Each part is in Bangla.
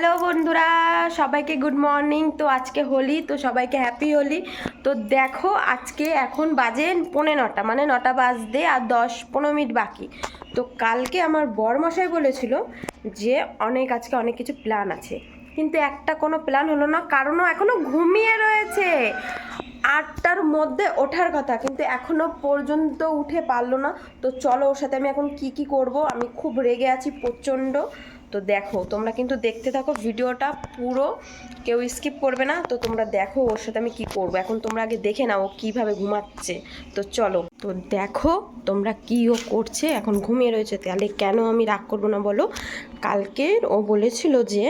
হ্যালো বন্ধুরা, সবাইকে গুড মর্নিং তো আজকে হোলি, তো সবাইকে হ্যাপি হোলি। তো দেখো, আজকে এখন বাজে পৌনে নটা মানে নটা বাজতে আর দশ পনেরো মিনিট বাকি। তো কালকে আমার বরমশাই বলেছিল যে, অনেক আজকে অনেক কিছু প্ল্যান আছে। কিন্তু একটা কোনো প্ল্যান হলো না কারণও এখনও ঘুমিয়ে রয়েছে। আটটার মধ্যে ওঠার কথা, কিন্তু এখনও পর্যন্ত উঠে পারল না। তো চলো ওর সাথে আমি এখন কি কি করব, আমি খুব রেগে আছি প্রচণ্ড। তো দেখো, তোমরা কিন্তু দেখতে থাকো ভিডিওটা পুরো, কেউ স্কিপ করবে না, তো তোমরা দেখো ওর সাথে আমি কি করব। এখন তোমরা আগে দেখে নাও কীভাবে ঘুমাচ্ছে। তো চলো, তো দেখো তোমরা কি ও করছে। এখন ঘুমিয়ে রয়েছে, তাহলে কেন আমি রাগ করব না বলো? কালকে ও বলেছিল যে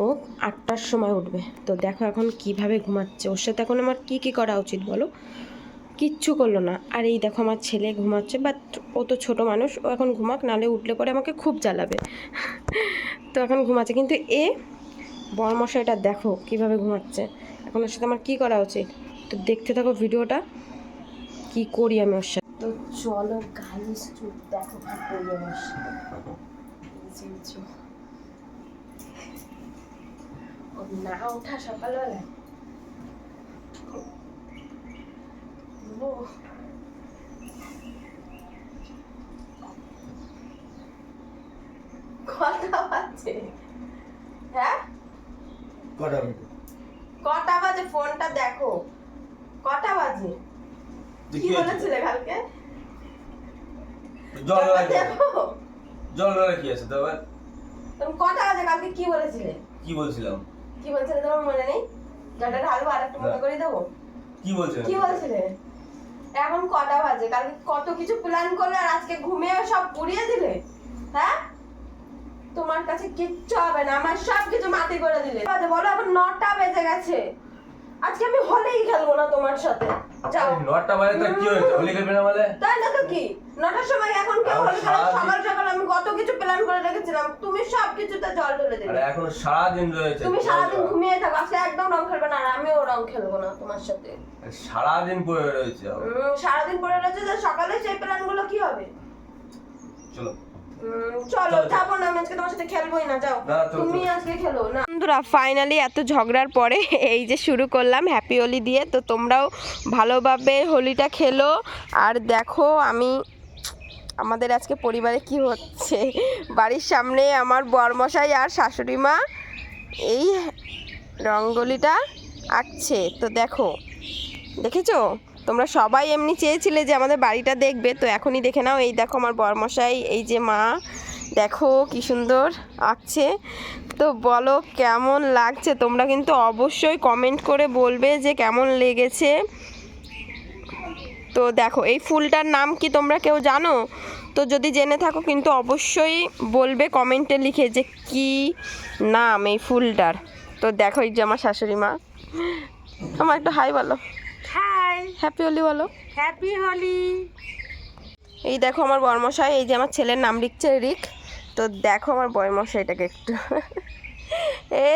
ও আটটার সময় উঠবে। তো দেখো এখন কীভাবে ঘুমাচ্ছে। ওর সাথে এখন আমার কি কি করা উচিত বলো? কিচ্ছু করল না। আর এই দেখো আমার ছেলে ঘুমাচ্ছে বাট ও তো ছোটো মানুষ, ও এখন ঘুমাক নালে উঠলে পরে আমাকে খুব জ্বালাবে। তো এখন ঘুমাচ্ছে। কিন্তু এ, বরমশাইটা দেখো কীভাবে ঘুমাচ্ছে। এখন ওর সাথে আমার কী করা উচিত? তো দেখতে থাকো ভিডিওটা, কি করি আমি ওর সাথে। তো চলো চুপ, দেখো কি করি আমি ওর সাথে। না ওঠা সকালবেলায়। কটা বাজে? হ্যাঁ? কটা বাজে? ফোনটা দেখো। কটা বাজে? কি বলেছিলে কালকে? জল ব্যাপার লাগে দেখো। জল কি আছে? তো তুমি কটা বাজে কালকে? কি বলেছিলে? কি বলছিলাম? কি বলছিলে তোমার মনে নেই? জলটা ঢালবো আর একটু মনে করে দেবো? কি বলছিলাম কি বলছিলে? এখন কটা বাজে? কালকে কত কিছু প্ল্যান করলে আর আজকে ঘুমিয়ে সব পুড়িয়ে দিলে? হ্যাঁ? তোমার কাছে কিচ্ছু হবে না, আমার সব কিছু মাটি করে দিলে। বলো এখন নটা বেজে গেছে। আজকে আমি হলেই খেলব না তোমার সাথে। যাও। নটা বাজে তো কি হয়েছে? হোলি খেলবে না বলে? তাই না তো কি? নটার সময় এখন কেউ হলে খেলে সারাদিন- সকাল সকাল আমি কত কিছু প্ল্যান করে রেখেছিলাম। তুমি সব কিছুতে জল ঢেলে আরে দিলে এখনও সারা দিন রয়েছে তুমি সারাদিন ঘুমিয়ে থাকো আজকে একদম রং খেলবে না আর আমিও রং খেলব না তোমার সাথে। সারা দিন পড়ে রয়েছে সারাদিন পড়ে রয়েছে সকালে সেই প্ল্যানগুলো কি হবে? চলো। চলো চলো, যাব না আমি আজকে তোমার সাথে খেলবোই না যাও। তুমি আজকে খেলো না। বন্ধুরা ফাইনালি এত ঝগড়ার পরে এই যে শুরু করলাম হ্যাপি হোলি দিয়ে। তো তোমরাও ভালোভাবে হোলিটা খেলো। আর দেখো আমি আমাদের আজকে পরিবারে কি হচ্ছে? বাড়ির সামনে আমার বরমশাই আর শাশুড়ি মা এই রঙ্গোলিটা আঁকছে। তো দেখো দেখেছ? তোমরা সবাই এমনি চেয়েছিলে যে আমাদের বাড়িটা দেখবে। তো এখনই দেখে নাও। এই দেখো আমার বরমশাই এই যে মা দেখো কি সুন্দর আঁকছে। তো বলো কেমন লাগছে? তোমরা কিন্তু অবশ্যই কমেন্ট করে বলবে যে কেমন লেগেছে। তো দেখো এই ফুলটার নাম কি তোমরা কেউ জানো? তো যদি জেনে থাকো কিন্তু অবশ্যই বলবে কমেন্টে লিখে যে কি নাম এই ফুলটার। তো দেখো এই যে আমার শাশুড়ি মা। আমার একটু হাই বলো। হাই হ্যাপি হোলি বলো। হ্যাপি হোলি এই দেখো আমার বর্মশাই এই যে আমার ছেলের নাম লিখছে রিক। তো দেখো আমার বর্মশাইটাকে একটু।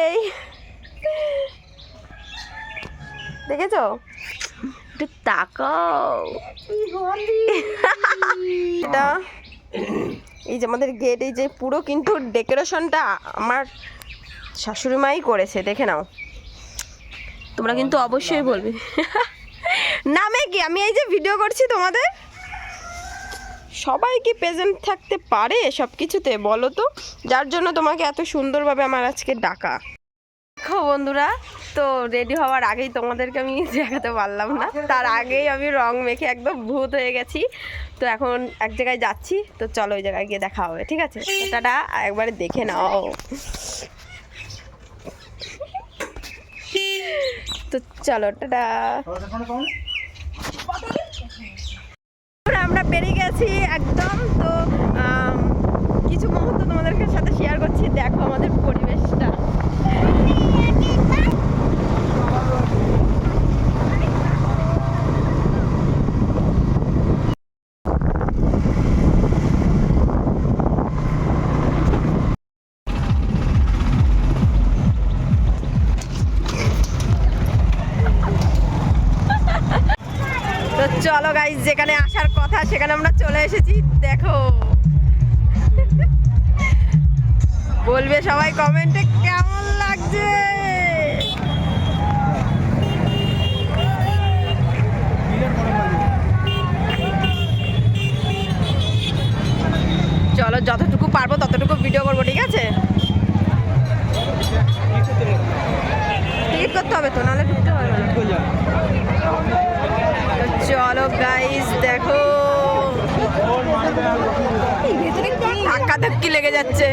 এই। দেখেছ? একটু তাকাও। এটা এই যে আমাদের গেট এই যে পুরো কিন্তু ডেকোরেশনটা আমার শাশুড়ি মাই করেছে দেখে নাও। তোমরা কিন্তু অবশ্যই বলবে। নামে কি? আমি এই যে ভিডিও করছি তোমাদের? সবাই কি প্রেজেন্ট থাকতে পারে সব কিছুতে বলো তো? যার জন্য তোমাকে এত সুন্দরভাবে আমার আজকে ডাকা। দেখো বন্ধুরা, তো রেডি হওয়ার আগেই তোমাদেরকে আমি দেখাতে পারলাম না। তার আগেই আমি রং মেখে একদম ভূত হয়ে গেছি। তো এখন এক জায়গায় যাচ্ছি, তো চলো ওই জায়গায় গিয়ে দেখা হবে, ঠিক আছে? টাটা, একবারে দেখে নাও। তো চলো, টাটা আমরা পেরিয়ে একদম। তো কিছু মুহূর্ত তোমাদেরকে সাথে শেয়ার করছি। দেখো আমাদের পরিবেশটা। কথা সেখানে আমরা চলে এসেছি দেখো। বলবে সবাই কমেন্টে কেমন লাগছে? চলো যতটুকু পারব ততটুকু ভিডিও করব ঠিক আছে? টিকিট করতে হবে তো নাহলে ঢুকতে তো চলো গাইস দেখো। ধাক্কা ধাক্কি লেগে যাচ্ছে।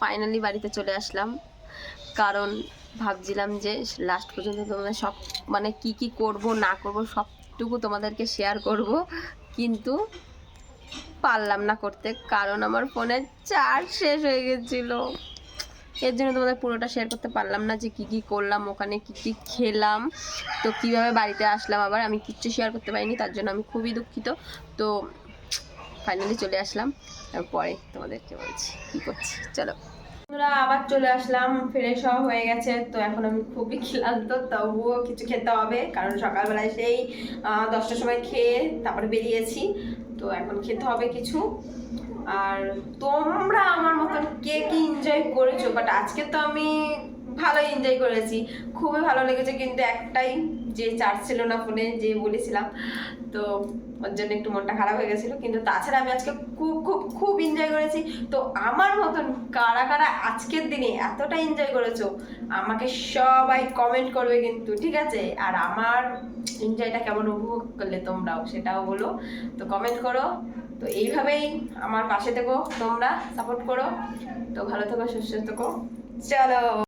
ফাইনালি বাড়িতে চলে আসলাম। কারণ ভাবছিলাম যে লাস্ট পর্যন্ত তোমাদের সব মানে কি কি করব, না করব, সবটুকু তোমাদেরকে শেয়ার করব। কিন্তু পারলাম না করতে, কারণ আমার ফোনের চার্জ শেষ হয়ে গেছিল। এর জন্য তোমাদের পুরোটা শেয়ার করতে পারলাম না যে কি কি করলাম, ওখানে কি কি খেলাম, তো কীভাবে বাড়িতে আসলাম আবার। আমি কিচ্ছু শেয়ার করতে পারিনি, তার জন্য আমি খুবই দুঃখিত। তো ফাইনালি চলে আসলাম। তারপরে তোমাদেরকে বলছি, কি করছি? চলো। বন্ধুরা, আবার চলে আসলাম। ফ্রেশ হওয়া হয়ে গেছে, তো এখন আমি খুবই ক্লান্ত, তবুও কিছু খেতে হবে, কারণ সকালবেলায় সেই দশটার সময় খেয়ে তারপরে বেরিয়েছি। তো এখন খেতে হবে কিছু। আর তোমরা আমার মতন কে কি এনজয় করেছ? বাট আজকে তো আমি ভালো এনজয় করেছি। খুবই ভালো লেগেছে, কিন্তু একটাই যে চার্জ ছিল না ফোনে যে বলেছিলাম। তো ওর জন্য একটু মনটা খারাপ হয়ে গেছিল। কিন্তু তাছাড়া আমি আজকে খুব খুব খুব এনজয় করেছি। তো আমার মতন কারা কারা আজকের দিনে এতটা এনজয় করেছ, আমাকে সবাই কমেন্ট করবে কিন্তু, ঠিক আছে? আর আমার এনজয়টা কেমন উপভোগ করলে তোমরাও সেটাও বলো। তো কমেন্ট করো। তো এইভাবেই আমার পাশে থেকো তোমরা সাপোর্ট করো। তো ভালো থেকো, সুস্থ থেকো। চলো!